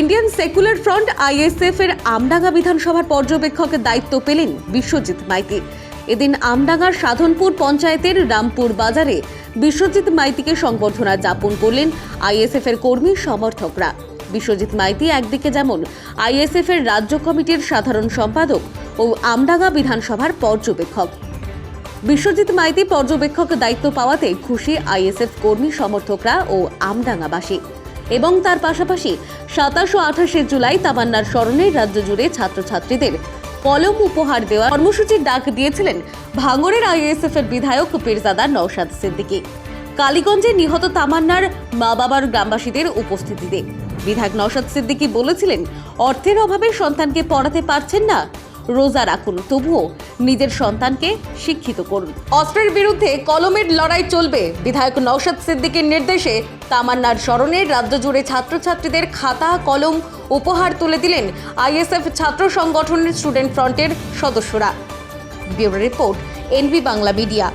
Indian secular front ISF এর আমডাঙ্গা বিধানসভার পর্যবেক্ষকের দায়িত্ব পেলেন বিশ্বজিৎ মাইতি। এদিন আমডাঙ্গার সাধনপুর পঞ্চায়েতের রামপুর বাজারে বিশ্বজিৎ মাইতিকে সংবর্ধনা জ্ঞাপন করলেন আইএসএফ এর কর্মী সমর্থকরা। বিশ্বজিৎ মাইতি একদিকে যেমন আইএসএফ এর রাজ্য কমিটির সাধারণ সম্পাদক ও আমডাঙ্গা বিধানসভার পর্যবেক্ষক। বিশ্বজিৎ মাইতি পর্যবেক্ষক দায়িত্ব পাওয়াতে খুশি আইএসএফ কর্মী সমর্থকরা ও আমডাঙ্গাবাসী। এবং তার পাশাপাশি সাতাশ ও আঠাশে জুলাই তামান্নার স্মরণে রাজ্য জুড়ে ছাত্রছাত্রীদের কলম উপহার দেওয়া কর্মসূচির ডাক দিয়েছিলেন ভাঙড়ের আইএসএফ এর বিধায়ক পীরজাদা নওশাদ সিদ্দিকী। কালীগঞ্জে নিহত তামান্নার মা বাবার গ্রামবাসীদের উপস্থিতিতে বিধায়ক নওশাদ সিদ্দিকী বলেছিলেন, অর্থের অভাবে সন্তানকে পড়াতে পারছেন না। রোজা রাখুন, তবুও নিজের সন্তানকে শিক্ষিত করুন। অস্ত্রের বিরুদ্ধে কলমের লড়াই চলবে। বিধায়ক নওশাদ সিদ্দিকীর নির্দেশে তামান্নার স্মরণে রাজ্য জুড়ে ছাত্রছাত্রীদের খাতা, কলম উপহার তুলে দিলেন আইএসএফ ছাত্র সংগঠনের স্টুডেন্ট ফ্রন্টের সদস্যরা। Bureau report, NV Bangla media.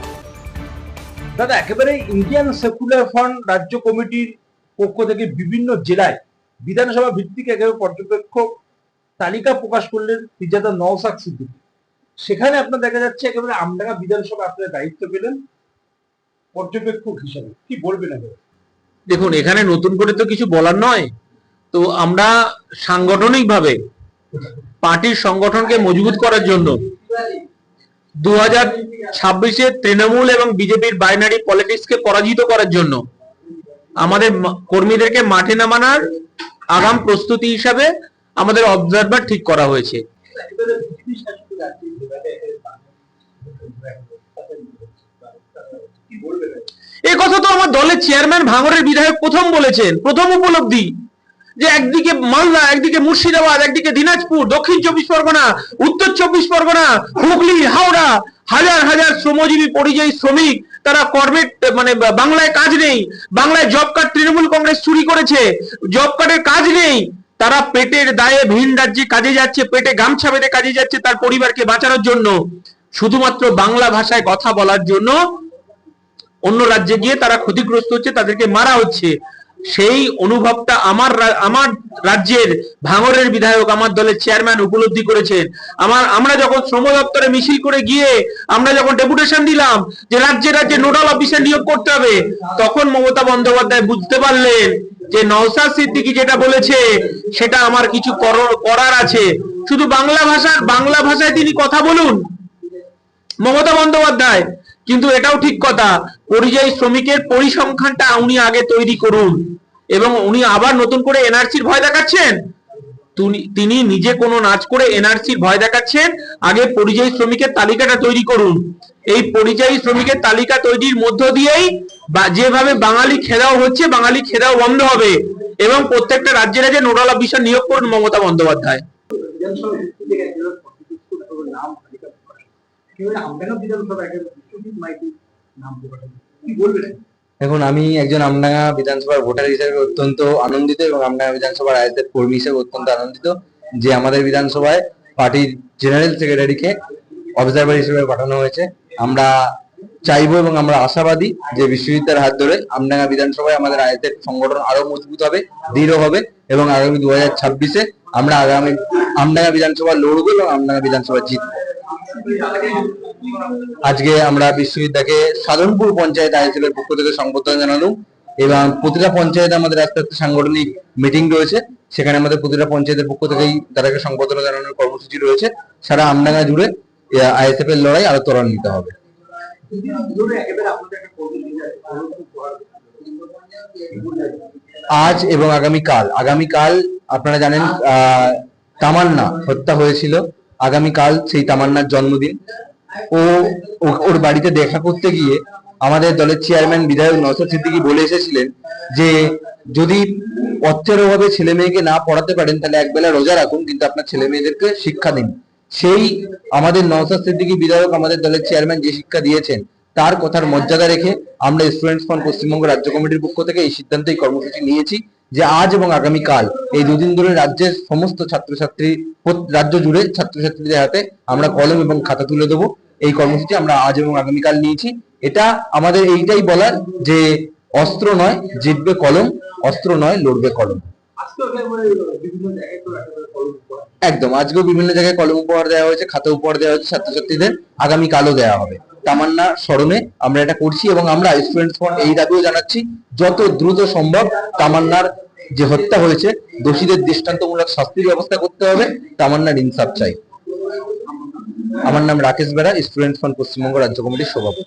দাদা, একেবারে ইন্ডিয়ান সেকুলার ফ্রন্ট রাজ্য কমিটির পক্ষ থেকে বিভিন্ন জেলায় বিধানসভা ভিত্তিক একেবারে পর্যবেক্ষক তালিকা প্রকাশ করলেন পিজাদা নওসাক সিদ্দিকী। সেখানে আপনার দেখা যাচ্ছে একেবারে আমডাঙ্গা বিধানসভা আপনার দায়িত্ব পেলেন পর্যবেক্ষক হিসাবে। কি বলবেন একেবারে দেখুন, এখানে নতুন করে তো কিছু বলার নয়। তো আমরা সাংগঠনিকভাবে পার্টির সংগঠনকে মজবুত করার জন্য দু হাজার ছাব্বিশে তৃণমূল এবং বিজেপির বাইনারি পলিটিক্সকে পরাজিত করার জন্য আমাদের কর্মীদেরকে মাঠে নামানোর আগাম প্রস্তুতি হিসাবে আমাদের অবজারভার ঠিক করা হয়েছে। এ কথা তো আমার দলের চেয়ারম্যান ভাঙড়ের বিধায়ক প্রথম বলেছেন, প্রথম উপলব্ধি যে একদিকে মালদা, একদিকে মুর্শিদাবাদ, একদিকে দিনাজপুর, দক্ষিণ চব্বিশ পরগনা, উত্তর চব্বিশ পরগনা, হুগলি, হাওড়া, হাজার হাজার শ্রমজীবী পরিযায়ী শ্রমিক, তারা কর্মের মানে বাংলায় কাজ নেই, বাংলায় জব কার্ড তৃণমূল কংগ্রেস চুরি করেছে জব কার্ডের কাজ নেই। তারা পেটের দায়ে ভিন রাজ্যে কাজে যাচ্ছে, পেটে গামছা বেঁধে কাজে যাচ্ছে তার পরিবারকে বাঁচানোর জন্য। শুধুমাত্র বাংলা ভাষায় কথা বলার জন্য অন্য রাজ্যে গিয়ে তারা ক্ষতিগ্রস্ত হচ্ছে, তাদেরকে মারা হচ্ছে। সেই অনুভবটা আমার আমার রাজ্যের ভাঙরের বিধায়ক, আমার দলের চেয়ারম্যান উপলব্ধি করেছেন। আমার, আমরা যখন শ্রম দপ্তরে মিছিল করে গিয়ে আমরা যখন ডেপুটেশন দিলাম যে রাজ্যে রাজ্যে নোডাল অফিসার নিয়োগ করতে হবে, তখন মমতা বন্দ্যোপাধ্যায় বুঝতে পারলেন যে নওসাদ সিদ্দিকি যেটা বলেছে, সেটা আমার কিছু কর- করার আছে। শুধু বাংলা ভাষার, বাংলা ভাষায় তিনি কথা বলুন। মমতা বন্দ্যোপাধ্যায় কিন্তু এটাও ঠিক কথা, পরিযায়ী শ্রমিকের পরিসংখ্যানটা উনি আগে তৈরি করুন। এবং উনি আবার নতুন করে এনআরসির ভয় দেখাচ্ছেন? তিনি নিজে কোনো নাচ করে এনআরসির ভয় দেখাচ্ছেন? আগে পরিযায়ী শ্রমিকের তালিকাটা তৈরি করুন। এই পরিযায়ী শ্রমিকের তালিকা তৈরির মধ্য দিয়েই যেভাবে বাঙালি খেদাও হচ্ছে, বাঙালি খেদাও বন্ধ হবে। এবং প্রত্যেকটা রাজ্যে রাজ্যে নোডাল অফিসার নিয়োগ করুন মমতা বন্দ্যোপাধ্যায়। দেখুন, আমি একজন আমডাঙ্গা বিধানসভার ভোটার হিসেবে অত্যন্ত আনন্দিত এবং আমডাঙ্গা বিধানসভার আয়তের কর্মী হিসেবে অত্যন্ত আনন্দিত যে আমাদের বিধানসভায় পার্টির জেনারেল সেক্রেটারিকে অবজারভার হিসেবে পাঠানো হয়েছে। আমরা চাইব এবং আমরা আশাবাদী যে বিশ্বজিতের হাত ধরে আমডাঙ্গা বিধানসভায় আমাদের আয়তের সংগঠন আরও মজবুত হবে, দৃঢ় হবে এবং আগামী দু হাজার ছাব্বিশে আমরা আগামী আমডাঙ্গা বিধানসভা লড়বো এবং আমডাঙ্গা বিধানসভা জিতবো। আজকে আমরা বিশ্ববিদ্যাকে সাধনপুর পঞ্চায়েত আইএসএল এর পক্ষ থেকে সংবর্ধনা জানালাম এবং প্রতিটা পঞ্চায়েতে আমাদের আস্তে আস্তে সাংগঠনিক মিটিং রয়েছে। সেখানে আমাদের প্রতিটা পঞ্চায়েতের পক্ষ থেকেই তাদেরকে সংবর্ধনা জানানোর কর্মসূচি রয়েছে। সারা আমডাঙ্গা জুড়ে আইএসএফ এর লড়াই আরও ত্বরান্বিত হবে। আজ এবং আগামী কাল আগামী কাল আপনারা জানেন আহ, তামান্না হত্যা হয়েছিল। আগামী কাল সেই তামান্নার জন্মদিন। ও, ও- ওর বাড়িতে দেখা করতে গিয়ে আমাদের দলের চেয়ারম্যান বিধায়ক নসর সিদ্দিকী বলে এসেছিলেন যে, যদি অর্থের অভাবে ছেলে মেয়েকে না পড়াতে পারেন, তাহলে একবেলা রোজা রাখুন, কিন্তু আপনার ছেলে মেয়েদেরকে শিক্ষা দিন। সেই আমাদের নওসাদ সিদ্দিকী বিধায়ক আমাদের দলের চেয়ারম্যান যে শিক্ষা দিয়েছেন, তার কথার মর্যাদা রেখে আমরা স্টুডেন্টস ফ্রন্ট পশ্চিমবঙ্গ রাজ্য কমিটির পক্ষ থেকে এই সিদ্ধান্ত এই কর্মসূচি নিয়েছি। যে আজ এবং আগামীকাল এই দুদিন ধরে রাজ্যের সমস্ত ছাত্রছাত্রী রাজ্য জুড়ে ছাত্রছাত্রীদের হাতে আমরা কলম এবং খাতা তুলে দেবো। এই কর্মসূচি আমরা আজ এবং আগামীকাল নিয়েছি। এটা আমাদের এইটাই বলার যে অস্ত্র নয়, জিতবে কলম, অস্ত্র নয়, লড়বে কলম। একদম, আজকেও বিভিন্ন জায়গায় কলম উপহার দেওয়া হয়েছে, খাতা উপহার দেওয়া হয়েছে, ছাত্রছাত্রীদের আগামী কালও দেওয়া হবে। তামান্না স্মরণে আমরা এটা করছি এবং আমরা স্টুডেন্টস ফ্রন্ট এই দাবিও জানাচ্ছি, যত দ্রুত সম্ভব তামান্নার যে হত্যা হয়েছে, দোষীদের দৃষ্টান্তমূলক শাস্তির ব্যবস্থা করতে হবে, তামান্নার ইনসাফ চাই। আমার নাম রাকেশ বেড়া স্টুডেন্টস ফ্রন্ট পশ্চিমবঙ্গ রাজ্য কমিটির সভাপতি।